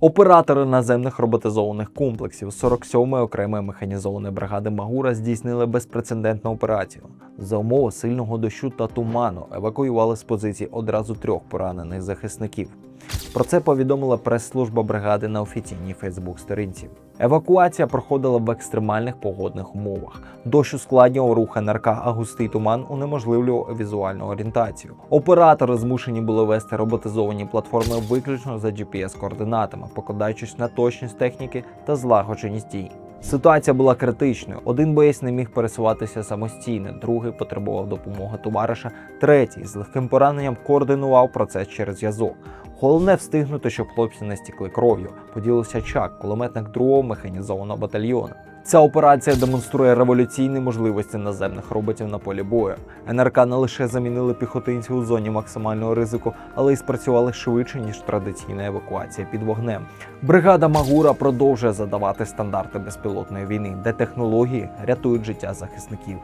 Оператори наземних роботизованих комплексів 47-ї окремої механізованої бригади Магура здійснили безпрецедентну операцію. За умови сильного дощу та туману евакуювали з позицій одразу трьох поранених захисників. Про це повідомила прес-служба бригади на офіційній Фейсбук-сторінці. Евакуація проходила в екстремальних погодних умовах. Дощ ускладнював рух НРК, а густий туман унеможливлював візуальну орієнтацію. Оператори змушені були вести роботизовані платформи виключно за GPS-координатами, покладаючись на точність техніки та злагодженість дій. Ситуація була критичною. Один боєць не міг пересуватися самостійно, другий потребував допомоги товариша, третій з легким пораненням координував процес через зв'язок. Головне встигнути, щоб хлопці не стікли кров'ю. Поділився Чак, кулеметник другого механізованого батальйону. Ця операція демонструє революційні можливості наземних роботів на полі бою. НРК не лише замінили піхотинців у зоні максимального ризику, але й спрацювали швидше ніж традиційна евакуація під вогнем. Бригада Магура продовжує задавати стандарти безпілотної війни, де технології рятують життя захисників.